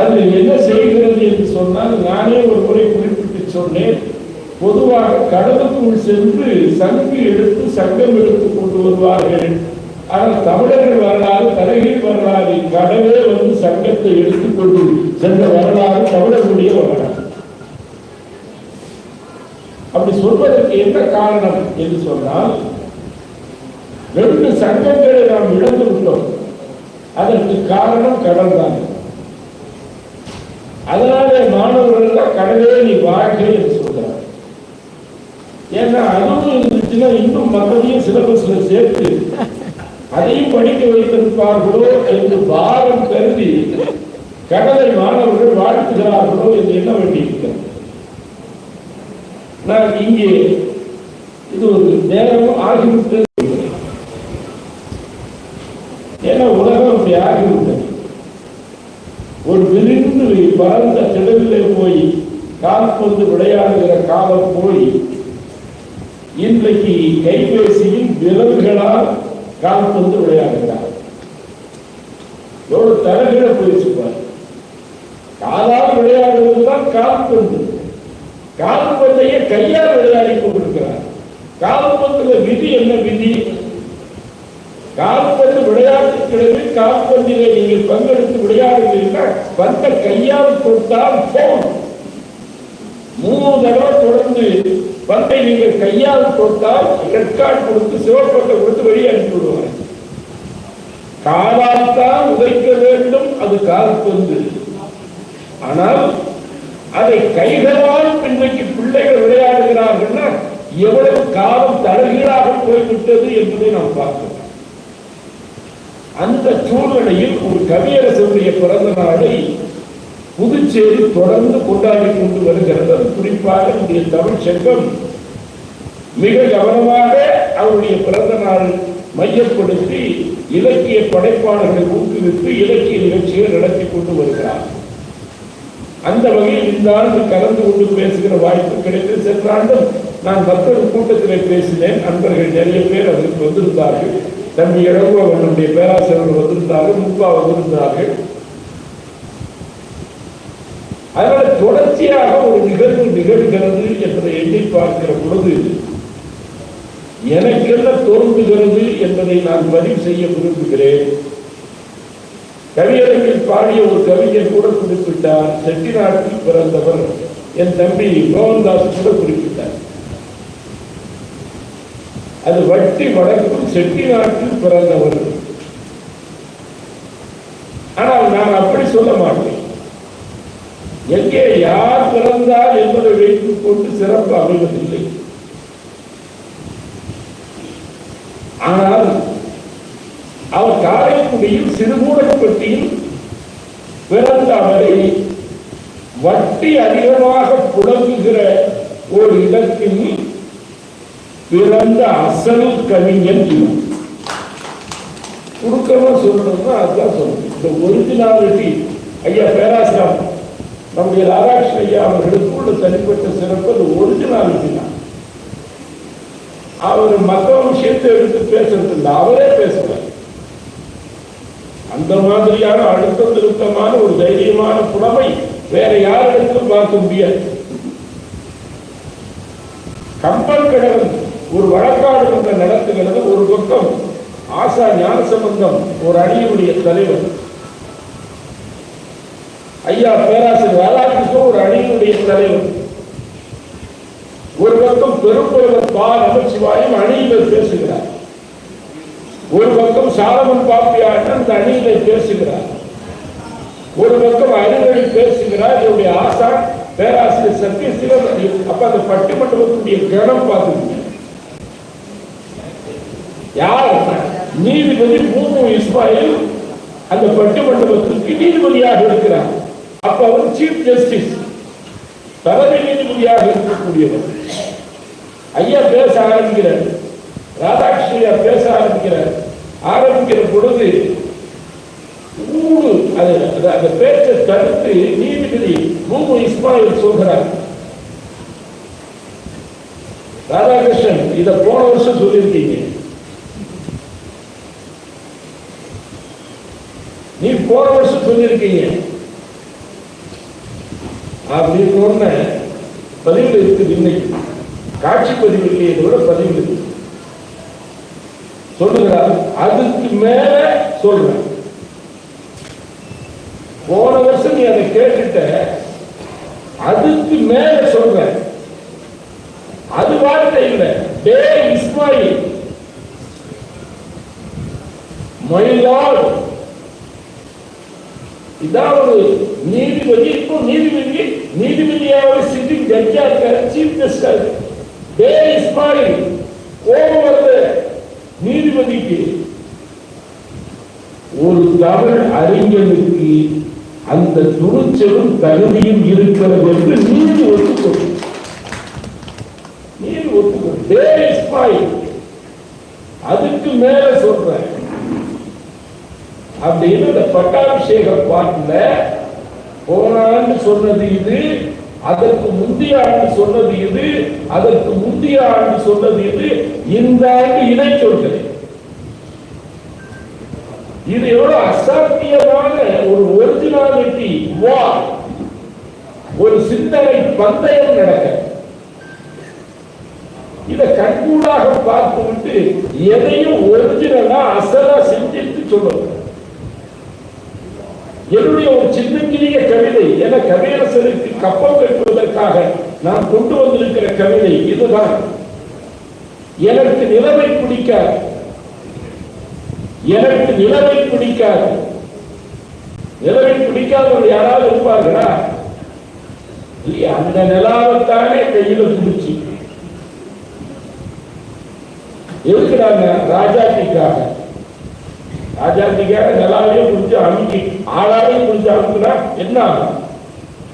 அது என்ன செய்கிறது என்று சொன்னால் நானே ஒரு முறை குறிப்பிட்டு சொன்னேன். பொதுவாக கடலுக்குள் சென்று சங்கு எடுத்து சங்கம் எடுத்து கொண்டு வருவார்கள். ஆனால் தமிழர்கள் வரலாறு தலைகீழ் வரலாறு கடலே வந்து சங்கத்தை எடுத்துக்கொண்டு சென்ற வரலாறு தமிழர்களுடைய வரலாறு. அப்படி சொல்வதற்கு என்ன காரணம் என்று சொன்னால் ரெண்டு சங்கங்களை நாம் இழந்து விட்டோம். அதற்கு காரணம் கடல் தான் அதனாலே மாணவர்கள் எல்லாம் கடலே நீ வாழ்க்கை என்று சொல்றாங்க ஏன்னா அதுவும் இருந்துச்சுன்னா இன்னும் மற்றதையும் சிலபஸ்ல சேர்த்து அதையும் படிக்க வைத்திருப்பார்களோ என்று பாரம் கருதி கடலை மாணவர்கள் வாழ்த்துகிறார்களோ என்று எண்ண வேண்டியிருக்கிறது? நான் இங்கே இது ஒரு நேரம் ஆகிவிட்டது. ஏன்னா உலகம் அப்படி ஆகிவிட்டது. வாழ்ந்த பரந்த திடலிலே போய் கால்பந்து விளையாடுகிற காலம் போய் இன்றைக்கு கைபேசியில் விரல்களால் கால்பந்து விளையாடுகிறார். எவ்வளவு தரகிட போயிடுச்சு பாரு. காலால் விளையாடுவதுதான் கால்பந்து கால்பந்தையே கையால் விளையாடி கொண்டிருக்கிறார். கால்பந்துல விதி என்ன விதி? கால்பந்து விளையாட்டுக்கிறது கால்பந்திலே நீங்கள் பங்கெடுத்து விளையாடுவீர்கள். பந்த கையால் கொடுத்தால் போன் மூணு தடவை தொடர்ந்து பந்தை நீங்கள் கையால் கொடுத்தால் ரெட் கார்டு கொடுத்து சிவப்பட்டை கொடுத்து வெளியே அனுப்பி விடுவாங்க காலால்தான் உதைக்க வேண்டும் அது கால்பந்து. ஆனால் அதை கைகளால் இன்றைக்கு பிள்ளைகள் விளையாடுகிறார்கள்னா எவ்வளவு காலம் தலைகீழாக போய்விட்டது என்பதை நாம் பார்க்கிறோம் அந்த சூழ்நிலையில் ஒரு கவியரசனுடைய பிறந்த நாளை புதுச்சேரி தொடர்ந்து கொண்டாடி கொண்டு வருகிறது. குறிப்பாக இந்திய தமிழ் சங்கம் மிக கவனமாக அவருடைய பிறந்த நாள் மையப்படுத்தி இலக்கிய படைப்பாளர்களை ஊக்குவித்து இலக்கிய நிகழ்ச்சிகள் நடத்தி கொண்டு வருகிறார். அந்த வகையில் இந்த ஆண்டு கலந்து கொண்டு பேசுகிற வாய்ப்பு கிடைத்து சென்ற ஆண்டும் நான் மற்றொரு கூட்டத்தில் பேசினேன். நண்பர்கள் நிறைய பேர் அதற்கு வந்திருந்தார்கள். தம்பி இளங்கோவனுடைய பேராசிரியர்கள் வந்திருந்தார்கள் முப்பா வந்திருந்தார்கள். அதனால தொடர்ச்சியாக ஒரு நிகழ்வு நிகழ்கிறது என்பதை எண்ணி பார்க்கிற பொழுது எனக்கென்ன தோன்றுகிறது என்பதை நான் பதிவு செய்ய விரும்புகிறேன். கவியரங்கில் பாடிய ஒரு கவிஞர் கூட குறிப்பிட்டார் செட்டிநாட்டில் பிறந்தவர் என் தம்பி மோகன்தாஸ் கூட குறிப்பிட்டார் அது வட்டி வடக்கும் செட்டிநாட்டில் பிறந்தவர். ஆனால் நான் அப்படி சொல்ல மாட்டேன். எங்கே யார் பிறந்தார் என்பதை வைத்துக் கொண்டு சிறப்பு அமைவதில்லை. ஆனால் அவர் காரைக்குடியில் சிறுகூடப்பட்டியில் பிறந்த அவரை வட்டி அதிகமாக புழங்குகிற ஒரு இடத்தில் பிறந்த அசல் கவிஞன் இவன். சுருக்கமா சொல்லணும்னா அதுதான் சொல்லணும். இந்த ஒரிஜினாலிட்டி ஐயா பேராசிரம் நம்முடைய ராதாகிருஷ்ண ஐயா அவர்களுக்கு உள்ள தனிப்பட்ட சிறப்பு அது ஒரிஜினாலிட்டி தான். அவர் மற்ற விஷயத்தை எடுத்து பேசுறது இல்லை அவரே பேசுவார். அந்த மாதிரியான அழுத்த திருத்தமான ஒரு தைரியமான புலமை வேற யாரிடத்திலும் பார்க்க முடியாது. கம்பல் கடவுள் ஒரு வழக்காடு என்ற நடத்துகிறது ஒரு பக்கம். ஆசா ஞானசம்பந்தம் ஒரு அணியினுடைய தலைவர். ஐயா பேராசிரியர் ராதாகிருஷ்ணன் ஒரு அணியினுடைய தலைவர். ஒரு பக்கம் பெரும்புலவர் பா நமச்சிவாயம் அணியில் பேசுகிறார். ஒரு பக்கம் சாலமன் பாப்பியாட்டன் அந்த அணியிலே பேசுகிறார். ஒரு பக்கம் அறிவழி பேசுகிறார். என்னுடைய ஆசா பேராசிரியர் சத்யசீலன் அப்ப அந்த பட்டிமன்றத்துடைய கணம் பார்த்துக்கீங்க யார்? நீதிபதி மூணு இஸ்மாயில் அந்த பட்டிமன்றத்துக்கு நீதிபதியாக இருக்கிறார். அப்ப அவர் சீஃப் ஜஸ்டிஸ் தலைமை நீதிபதியாக இருக்கக்கூடியவர். ஐயா பேச ஆரம்பிக்கிறார். ராதாகிருஷ்ணயா பேச ஆரம்பிக்கிறார் ஆரம்பிக்கிற பொழுது ஊடு அது அந்த பேச்சை தடுத்து நீதிபதி மூமு இஸ்மாயில் சொல்கிறார். ராதாகிருஷ்ணன் இதை போன வருஷம் சொல்லியிருக்கீங்க. நீ போன வருஷம் சொல்லியிருக்கீங்க. அப்படின்னு ஒண்ணு பதிவில் இருக்குது இன்னைக்கு. காட்சி பதிவு இல்லையே கூட பதிவு இருக்கு. சொல்லுகிறார். அதுக்கு மேல சொல்றேன். போன வருஷம் நீ அதை கேட்டுட்ட. அதுக்கு மேல சொல்றேன். அது வார்த்தை இல்லை. டே இஸ்மாயில். மயிலால் இதான் ஒரு நீதிபதி இப்போ நீதிபதி நீதிபதியாக சிட்டிங் ஜட்ஜா இருக்காரு சீஃப் ஜஸ்டிஸ் டே இஸ்மாயில். கோபம் வருது. நீதிபதிக்கு ஒரு தமிழ் அறிஞனுக்கு அந்த துணிச்சலும் தகுதியும் இருக்கிறது என்று நீதி ஒத்துக்கொள்ளும். நீதி ஒத்துக்கொள்ளும். அதுக்கு மேல சொல்றேன். அப்படின்னு இந்த பட்டாபிஷேக பாட்டுல போன சொன்னது இது அதற்கு முந்தைய ஆண்டு சொன்னது இது அதற்கு முந்தைய ஆண்டு சொன்னது இது இந்த ஆண்டு இணை சொல்கிறேன் இது எவ்வளவு அசாத்தியமான ஒரு ஒரிஜினாலிட்டி வா ஒரு சிந்தனை பந்தயம் நடக்க. இத கண்கூடாக பார்த்துவிட்டு எதையும் ஒரிஜினலா அசலா சிந்தித்து சொல்லணும். என்னுடைய ஒரு சின்னஞ்சிறிய கவிதை என கவியரசருக்கு கப்பம் கட்டுவதற்காக நான் கொண்டு வந்திருக்கிற கவிதை இதுதான். எனக்கு நிலவை பிடிக்காது எனக்கு நிலவை பிடிக்காது நிலவை பிடிக்காதவங்க யாராவது இருப்பார்களா? இல்லையா? அந்த நிலாவைத்தானே கையில பிடிச்சி. எதுக்குறாங்க ராஜாட்டிக்காக ராஜாட்டிக்காக நிலாவையும் பிடிச்சி அமுக்கி ஆளாவையும் பிடிச்சி அமுக்குனா என்ன ஆகும்?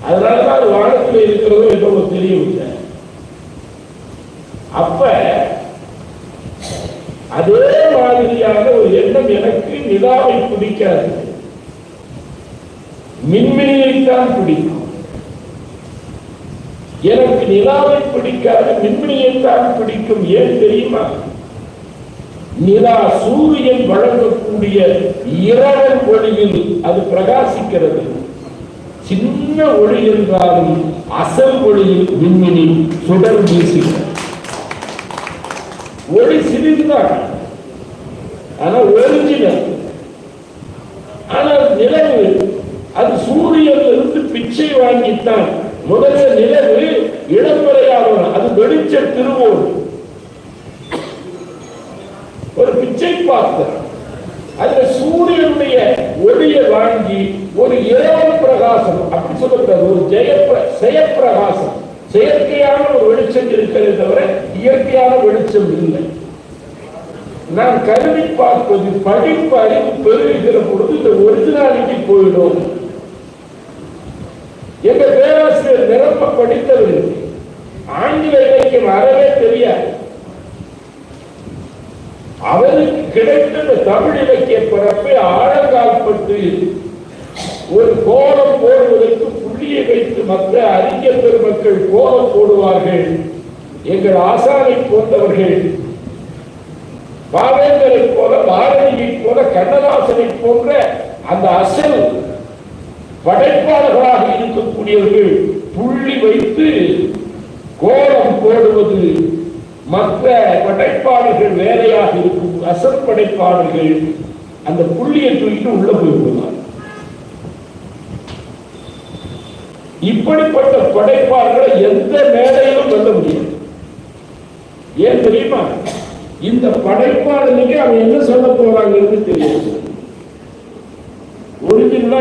அதனாலதான் அது வானத்தில் இருக்கிறதோ என்னவோ தெரியவில்லை. அப்ப அதே மாதிரியான ஒரு எண்ணம் எனக்கு நிலாவை பிடிக்காது. மின்மினியைத்தான் பிடிக்கும். எனக்கு நிலாவை பிடிக்காது மின்மினியைத்தான் பிடிக்கும். ஏன் தெரியுமா? நிலா சூரியன் வழங்கக்கூடிய இரவல் ஒளியில் அது பிரகாசிக்கிறது. சின்ன ஒளி என்றாலும் அசல் ஒளியில் விண்மினி சுடர் வீசுகிறது. ஒளி சிறிதுதான் ஆனா ஒரிஜினல் ஆனால் நிலவு அது சூரியன்ல இருந்து பிச்சை வாங்கித்தான். முதல்ல நிலவு இளம்பரையாளர் அது வெளிச்ச திருவோடு ஒரு பிச்சை பாத்திரம் அதுல சூரியனுடைய ஒளியை வாங்கி ஒரு இரவு பிரகாசம் அப்படி சொல்லக்கூடாது ஒரு ஜெயப்பிர செயப்பிரகாசம். செயற்கையான ஒரு வெளிச்சம் இருக்கிறது தவிர இயற்கையான வெளிச்சம் இல்லை. நான் கருதி பார்ப்பது படிப்பு அறிவு பெருகிற பொழுது இந்த ஒரிஜினாலிட்டி போயிடும். எங்க பேராசிரியர் நிரம்ப படித்தவர் ஆங்கில இலக்கியம் அறவே தெரியாது. அவருக்கு கிடைத்த தமிழ் இலக்கிய பரப்பை ஆழங்கால்பட்டு ஒரு கோலம் போடுவதற்கு புள்ளியை வைத்து மற்ற அறிஞர் பெருமக்கள் கோலம் போடுவார்கள். எங்கள் ஆசானை போன்றவர்கள் பாவேந்தரை போல பாரதியை போல கண்ணதாசனை போன்ற அந்த அசல் படைப்பாளர்களாக இருக்கக்கூடியவர்கள் புள்ளி வைத்து கோலம் போடுவது மற்ற படைப்பாளர்கள் வேலையாக இருக்கும் அசல் படைப்பாளர்கள் அந்த புள்ளியை தூக்கிட்டு உள்ள போய் இப்படிப்பட்ட படைப்பாளர்களை எந்த மேடையிலும் வெல்ல முடியாது. ஏன் தெரியுமா? இந்த படைப்பாளனுக்கு அவன் என்ன சொல்ல போறாங்கன்னு தெரியாது. ஒரிஜினலா